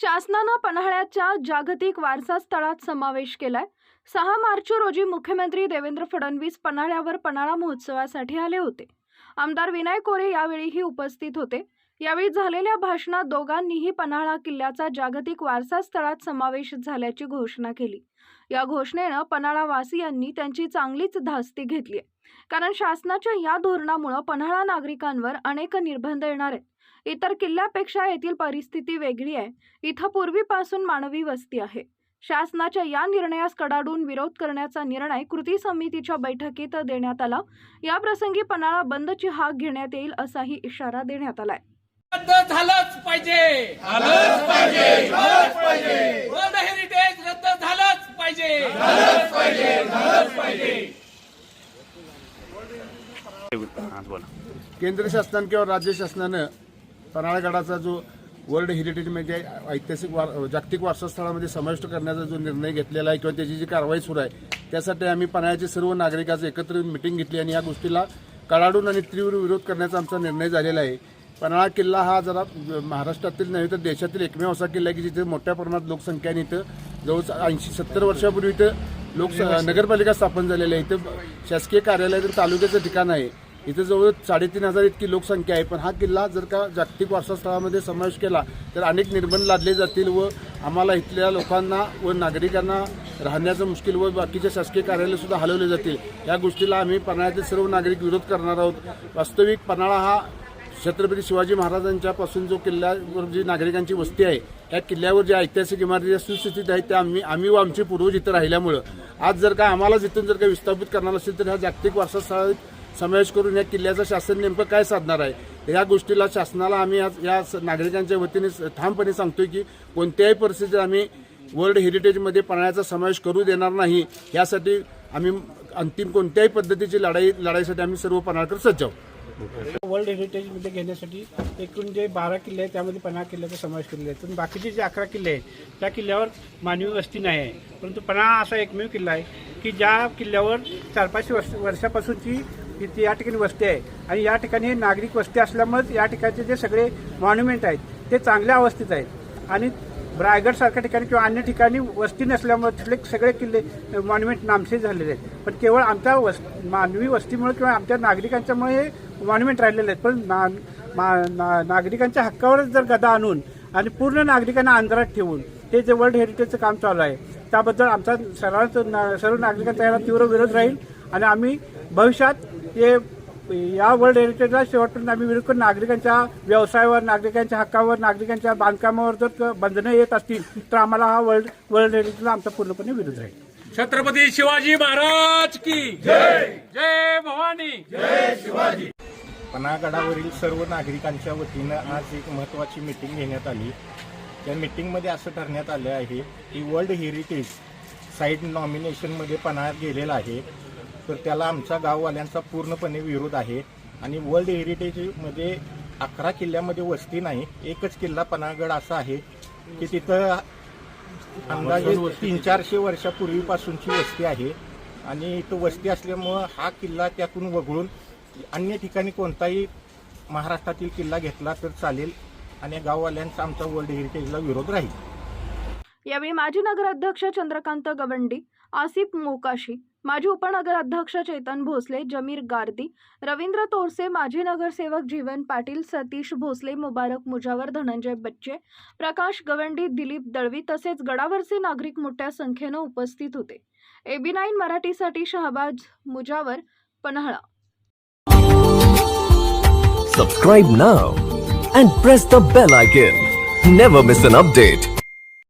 शासनानं पन्हाळ्याच्या जागतिक वारसा स्थळात समावेश केलाय. सहा मार्च रोजी मुख्यमंत्री देवेंद्र फडणवीस पन्हाळ्यावर पन्हाळा महोत्सवासाठी आले होते. आमदार विनय कोरे यावेळीही उपस्थित होते. यावेळी झालेल्या भाषणात दोघांनीही पन्हाळा किल्ल्याचा जागतिक वारसा स्थळात समावेश झाल्याची घोषणा केली. या घोषणेनं पन्हाळा वासियांनी त्यांची चांगलीच धास्ती घेतली आहे कारण शासनाच्या या धोरणामुळं पन्हाळा नागरिकांवर अनेक निर्बंध येणार आहेत. इतर किल्ल्यापेक्षा येथील परिस्थिती वेगळी आहे. इथं पूर्वीपासून मानवी वस्ती आहे. शासनाच्या या निर्णयास कडाडून विरोध करण्याचा निर्णय कृती समितीच्या बैठकीत देण्यात आला. या प्रसंगी पन्हाळा बंदची हाक घेण्यात येईल असाही इशारा देण्यात आलाय. रद्द झालंच पाहिजे. झालंच पाहिजे. झालंच पाहिजे. वर्ल्ड हेरिटेज रद्द झालंच पाहिजे. झालंच पाहिजे. झालंच पाहिजे. बोला. केंद्र शासनानं किंवा राज्य शासनानं पन्हाळगडाचा जो वर्ल्ड हेरिटेज म्हणजे ऐतिहासिक वार जागतिक वारसास्थळामध्ये समाविष्ट करण्याचा जो निर्णय घेतलेला आहे किंवा त्याची जी कारवाई सुरू आहे त्यासाठी आम्ही पन्हाळ्याचे सर्व नागरिकांचं एकत्र मिटिंग घेतली आणि या गोष्टीला कडाडून आणि तीव्र विरोध करण्याचा आमचा निर्णय झालेला आहे. पन्हाळा किल्ला हा जरा महाराष्ट्रातील नव्हे तर देशातील एकमेव असा किल्ला आहे की जिथे मोठ्या प्रमाणात लोकसंख्याने इथं जवळ ऐंशी सत्तर वर्षापूर्वी इथं लोक नगरपालिका स्थापन झालेली आहे. इथं शासकीय कार्यालय तर तालुक्याचं ठिकाण आहे. इथं जवळ साडेतीन हजार इतकी लोकसंख्या आहे. पण हा किल्ला जर का जागतिक वारसास्थळामध्ये समावेश केला तर अनेक निर्बंध लादले जातील व आम्हाला इथल्या लोकांना व नागरिकांना राहण्याचं मुश्किल व बाकीच्या शासकीय कार्यालयसुद्धा हलवले जातील. या गोष्टीला आम्ही पन्हाळ्यातील सर्व नागरिक विरोध करणार आहोत. वास्तविक पन्हाळा हा छत्रपती शिवाजी महाराजांच्यापासून जो किल्ल्यावर जी नागरिकांची वस्ती आहे या किल्ल्यावर ज्या ऐतिहासिक इमारती ज्या सुस्थितीत आहेत त्या आम्ही आम्ही व आमचे पूर्वज इथं राहिल्यामुळं. आज जर का आम्हाला जिथून जर का विस्थापित करणार असेल तर ह्या जागतिक वारसास्थळात समावेश करून या किल्ल्याचं शासन नेमकं काय साधणार आहे? या गोष्टीला शासनाला आम्ही आज या नागरिकांच्या वतीने ठामपणे सांगतोय की कोणत्याही परिस्थितीत आम्ही वर्ल्ड हेरिटेजमध्ये पन्हाळ्याचा समावेश करू देणार नाही. यासाठी आम्ही अंतिम कोणत्याही पद्धतीची लढाई लढाईसाठी आम्ही सर्व पन्हाळकर सज्ज आहोत. वर्ल्ड हेरिटेजमध्ये घेण्यासाठी एकूण जे बारा किल्ले आहेत त्यामध्ये पन्हाळा किल्ल्याचा समावेश केलेला आहे. पण बाकीचे जे अकरा किल्ले आहेत त्या किल्ल्यावर मानवी वस्ती नाही आहे. परंतु पन्हाळा असा एकमेव किल्ला आहे की ज्या किल्ल्यावर चार पाचशे वर्ष वर्षापासूनची इथे या ठिकाणी वस्ती आहे. आणि या ठिकाणी नागरिक वस्ती असल्यामुळेच या ठिकाणचे जे सगळे मॉन्युमेंट आहेत ते चांगल्या अवस्थेत आहेत. आणि रायगड सारख्या ठिकाणी किंवा अन्य ठिकाणी वस्ती नसल्यामुळे तिथले सगळे किल्ले मॉन्युमेंट नामशेष झालेले आहेत. पण केवळ आमच्या वस मानवी वस्तीमुळे किंवा आमच्या नागरिकांच्यामुळे हे मॉन्युमेंट राहिलेले आहेत. पण ना, मा- ना, नागरिकांच्या हक्कावरच जर गदा आणून आणि पूर्ण नागरिकांना अंधारात ठेवून हे जे वर्ल्ड हेरिटेजचं काम चालू आहे त्याबद्दल आमचा सर्वांच सर्व नागरिकांचा याला तीव्र विरोध राहील आणि आम्ही भविष्यात हे या वर्ल्ड हेरिटेजला शेवटपर्यंत आम्ही विरोध करून नागरिकांच्या व्यवसायावर नागरिकांच्या हक्कावर नागरिकांच्या बांधकामावर जर बंधनं येत असतील तर आम्हाला हा वर्ल्ड वर्ल्ड हेरिटेजला आमचा पूर्णपणे विरोध राहील. छत्रपती शिवाजी महाराज की जय! जय भवानी! पन्हागडावरील सर्व नागरिकांच्या वतीनं आज एक महत्त्वाची मीटिंग घेण्यात आली. त्या मीटिंगमध्ये असं ठरण्यात आलं आहे की वर्ल्ड हेरिटेज साईट नॉमिनेशनमध्ये पन्हाळ गेलेला आहे. तर त्याला आमच्या गाववाल्यांचा पूर्णपणे विरोध आहे. आणि वर्ल्ड हेरिटेजमध्ये अकरा किल्ल्यामध्ये वस्ती नाही एकच किल्ला पन्हाळगड असा आहे की तिथं अंदाजे तीन चारशे वर्षापूर्वीपासूनची वस्ती आहे. आणि इथं वस्ती असल्यामुळं हा किल्ला त्यातून वगळून अन्य ठिकाणी कोणताही महाराष्ट्रातील किल्ला घेतला तर चालेल. आणि गाववाल्यांचा आमचा वर्ल्ड हेरिटेजला विरोध राहील. यावेळी माजी नगराध्यक्ष चंद्रकांत गवंडी आसिफ मोकाशी माजी उपनगराध्यक्ष चेतन भोसले जमीर गार्दी रवींद्र तोरसे माजी नगरसेवक जीवन पाटील सतीश भोसले मुबारक मुजावर धनंजय बच्चे प्रकाश गवंडी दिलीप दळवी तसेच गडावरचे नागरिक मोठ्या संख्येनं उपस्थित होते एबी नाईन मराठीसाठी Shahbaz Mujawar Panhala Subscribe now and press the bell icon. Never miss an update.